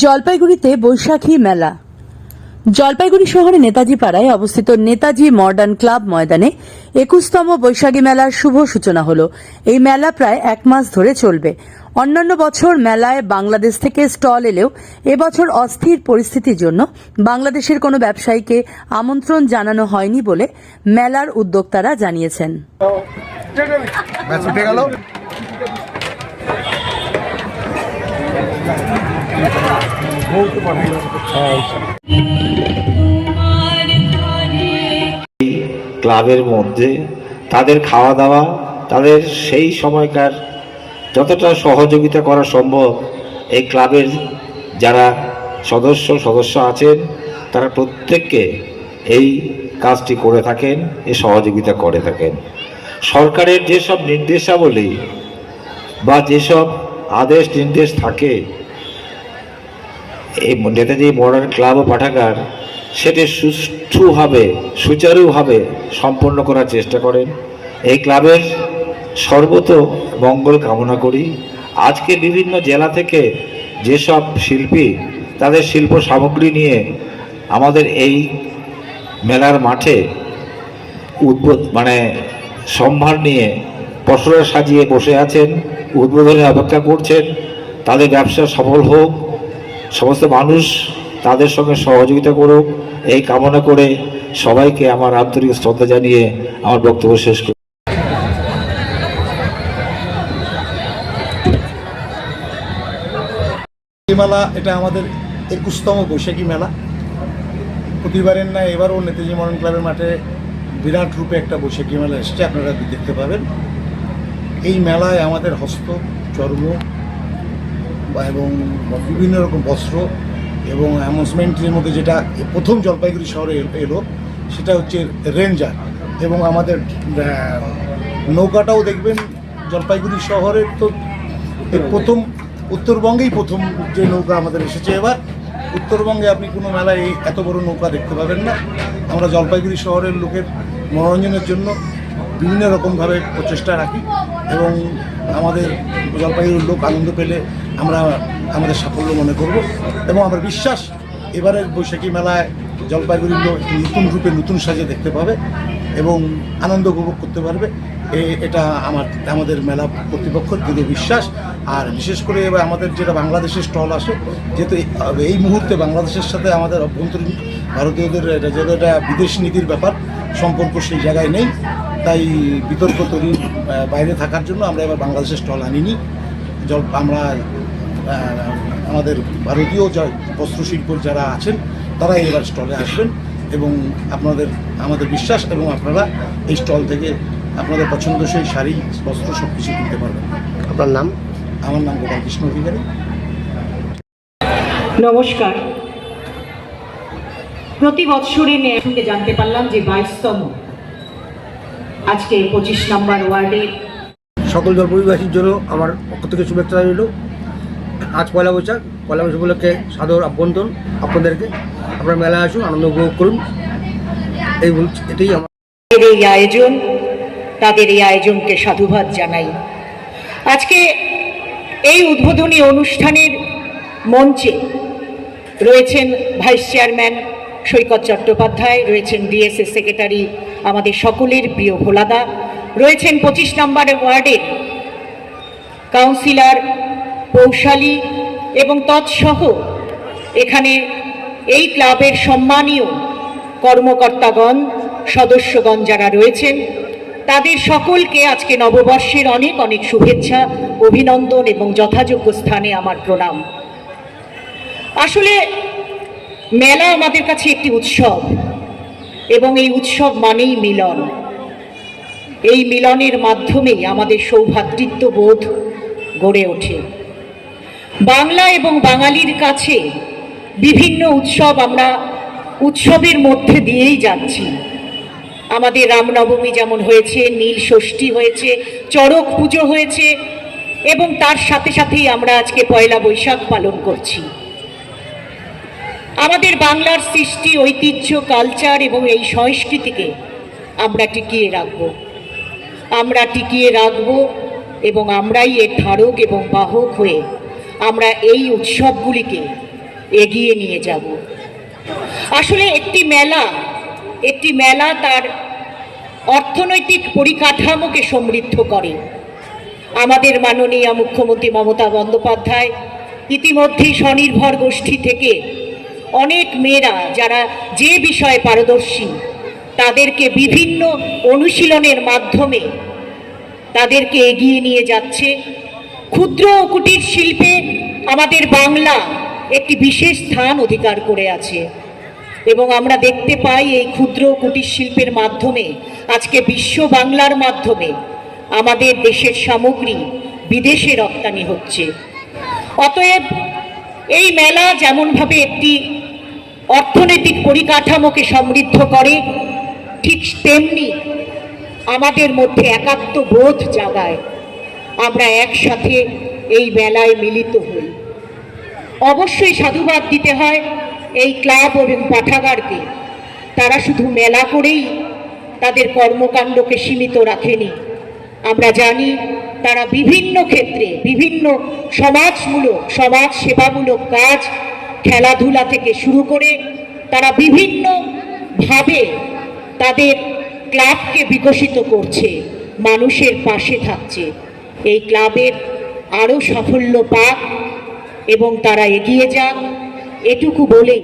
জলপাইগুড়িতে বৈশাখী মেলা। জলপাইগুড়ি শহরে নেতাজি পাড়ায় অবস্থিত নেতাজি মডার্ন ক্লাব ময়দানে একুশতম বৈশাখী মেলার শুভ সূচনা হল। এই মেলা প্রায় এক মাস ধরে চলবে। অন্যান্য বছর মেলায় বাংলাদেশ থেকে স্টল এলেও এবছর অস্থির পরিস্থিতির জন্য বাংলাদেশের কোনো ব্যবসায়ীকে আমন্ত্রণ জানানো হয়নি বলে মেলার উদ্যোক্তারা জানিয়েছেন। ক্লাবের মধ্যে তাদের খাওয়া দাওয়া, তাদের সেই সময়কার যতটা সহযোগিতা করা সম্ভব, এই ক্লাবের যারা সদস্য সদস্য আছেন, তারা প্রত্যেককে এই কাজটি করে থাকেন, এই সহযোগিতা করে থাকেন। সরকারের যেসব নির্দেশাবলী বা যেসব আদেশ নির্দেশ থাকে এই নেতাজি মডার্ন ক্লাব ও পাঠাগার সেটি সুষ্ঠুভাবে, সুচারুভাবে সম্পন্ন করার চেষ্টা করেন। এই ক্লাবের সর্বত মঙ্গল কামনা করি। আজকে বিভিন্ন জেলা থেকে যেসব শিল্পী তাদের শিল্প সামগ্রী নিয়ে আমাদের এই মেলার মাঠে উদ্বোধ মানে সম্ভার নিয়ে পসরা সাজিয়ে বসে আছেন, উদ্বোধনে অপেক্ষা করছেন। তাদের ব্যবসা সফল হোক। সমস্ত মানুষ তাদের সঙ্গে সহযোগিতা করুক, এই কামনা করে সবাইকে আমার আন্তরিক শ্রদ্ধা জানিয়ে আমার বক্তব্য শেষ করি। মেলা এটা আমাদের একুশতম বৈশাখী মেলা। প্রতিবারের না এবারও নেতাজি মডার্ন ক্লাবের মাঠে বিরাট রূপে একটা বৈশাখী মেলা এসছে, আপনারা দেখতে পাবেন। এই মেলায় আমাদের হস্ত, চর্ম এবং বিভিন্ন রকম বস্ত্র এবং অ্যানাউন্সমেন্টের মধ্যে যেটা প্রথম জলপাইগুড়ি শহরে এল- সেটা হচ্ছে রেঞ্জার এবং আমাদের নৌকাটাও দেখবেন জলপাইগুড়ি শহরের তো প্রথম, উত্তরবঙ্গেই প্রথম যে নৌকা আমাদের এসেছে এবার। উত্তরবঙ্গে আপনি কোনো মেলায় এই এত বড় নৌকা দেখতে পাবেন না। আমরা জলপাইগুড়ি শহরের লোকের মনোরঞ্জনের জন্য বিভিন্ন রকমভাবে প্রচেষ্টা রাখি এবং আমাদের জলপাইগুড়ির লোক আনন্দ পেলে আমরা আমাদের সাফল্য মনে করব এবং আমার বিশ্বাস এবারের বৈশাখী মেলায় জলপাইগুড়ির লোক একটি নতুন রূপে নতুন সাজে দেখতে পাবে এবং আনন্দ উপভোগ করতে পারবে। এটা আমার, আমাদের মেলা কর্তৃপক্ষের দৃঢ় বিশ্বাস। আর বিশেষ করে এবার আমাদের যেটা বাংলাদেশের স্টল আসে যেহেতু এই- মুহূর্তে বাংলাদেশের সাথে আমাদের অভ্যন্তরীণ ভারতীয়দের যেহেতু এটা বিদেশ নীতির ব্যাপার, সম্পর্ক সেই জায়গায় নেই। তাই বিতর্ক তৈরি বাইরে থাকার জন্য আমরা এবার বাংলাদেশের স্টল আনিনি। জল, আমরা আমাদের ভারতীয় যা বস্ত্রশিল্পর যারা আছেন তারা এবার স্টলে আসবেন এবং আপনাদের আমাদের বিশ্বাস এবং আপনারা এই স্টল থেকে আপনাদের পছন্দসই শাড়ি বস্ত্র সব কিছু কিনতে পারবেন। আপনার নাম? আমার নাম গোপাল কৃষ্ণ অধিকারী। নমস্কার। প্রতি বৎসরে সঙ্গে জানতে পারলাম যে বাইশতম আজকে পঁচিশ নম্বর ওয়ার্ডে সকল জলপাইগুড়িবাসীর জন্য আমার পক্ষ থেকে শুভেচ্ছা রইল। আজ পয়লা বৈশাখ পয়লা বৈশাখ উপলক্ষে সাদর আভ্যন্তর আপনাদেরকে আপনার মেলায় আসুন, আনন্দ উপভোগ করুন। এই এটাই আমার এই আয়োজন, তাদের এই আয়োজনকে সাধুবাদ জানাই। আজকে এই উদ্বোধনী অনুষ্ঠানের মঞ্চে রয়েছেন ভাইস চেয়ারম্যান সৈকত চট্টোপাধ্যায়, রয়েছেন ডিএসএস সেক্রেটারি আমাদের সকলের প্রিয় ভোলাদা, রয়েছেন পঁচিশ নম্বর ওয়ার্ডের কাউন্সিলর পৌশালী এবং তৎসহ এখানে এই ক্লাবের সম্মানীয় কর্মকর্তাগণ, সদস্যগণ যারা রয়েছেন, তাদের সকলকে আজকে নববর্ষের অনেক অনেক শুভেচ্ছা, অভিনন্দন এবং যথাযোগ্য স্থানে আমার প্রণাম। আসলে মেলা আমাদের কাছে একটি উৎসব এবং এই উৎসব মানেই মিলন। এই মিলনের মাধ্যমেই আমাদের সৌভ্রাতৃত্ব বোধ গড়ে ওঠে। বাংলা এবং বাঙালির কাছে বিভিন্ন উৎসব আমরা উৎসবের মধ্যে দিয়েই যাচ্ছি। আমাদের রামনবমী যেমন হয়েছে, নীল ষষ্ঠী হয়েছে, চড়ক পুজো হয়েছে এবং তার সাথে সাথেই আমরা আজকে পয়লা বৈশাখ পালন করছি। আমাদের বাংলার সৃষ্টি, ঐতিহ্য, কালচার এবং এই সংস্কৃতিকে আমরা টিকিয়ে রাখব। আমরা টিকিয়ে রাখব এবং আমরাই এর ধারক এবং বাহক হয়ে আমরা এই উৎসবগুলিকে এগিয়ে নিয়ে যাব। আসলে একটি মেলা একটি মেলা তার অর্থনৈতিক পরিকাঠামোকে সমৃদ্ধ করে। আমাদের মাননীয় মুখ্যমন্ত্রী মমতা বন্দ্যোপাধ্যায় ইতিমধ্যেই স্বনির্ভর গোষ্ঠী থেকে অনেক মেয়েরা, যারা যে বিষয়ে পারদর্শী, তাদেরকে বিভিন্ন অনুশীলনের মাধ্যমে তাদেরকে এগিয়ে নিয়ে যাচ্ছে। ক্ষুদ্র ও কুটির শিল্পে আমাদের বাংলা একটি বিশেষ স্থান অধিকার করে আছে। এবং আমরা দেখতে পাই এই ক্ষুদ্র কুটির শিল্পের মাধ্যমে, আজকে বিশ্ব বাংলার মাধ্যমে আমাদের দেশের সামগ্রী বিদেশে রপ্তানি হচ্ছে। অতএব এই মেলা যেমনভাবে একটি অর্থনৈতিক পরিকাঠামোকে সমৃদ্ধ করে, ঠিক তেমনি আমাদের মধ্যে একাত্ম বোধ জাগায়। আমরা একসাথে এই মেলায় মিলিত হই। অবশ্যই সাধুবাদ দিতে হয় এই ক্লাব এবং পাঠাগারকে। তারা শুধু মেলা করেই তাদের কর্মকাণ্ডকে সীমিত রাখেনি। আমরা জানি তারা বিভিন্ন ক্ষেত্রে, বিভিন্ন সমাজমূলক সমাজ সেবামূলক কাজ খেলাধুলা থেকে শুরু করে তারা বিভিন্নভাবে তাদের ক্লাবকে বিকশিত করছে, মানুষের পাশে থাকছে। এই ক্লাবের আরও সাফল্য পাক এবং তারা এগিয়ে যাক এটুকু বলেই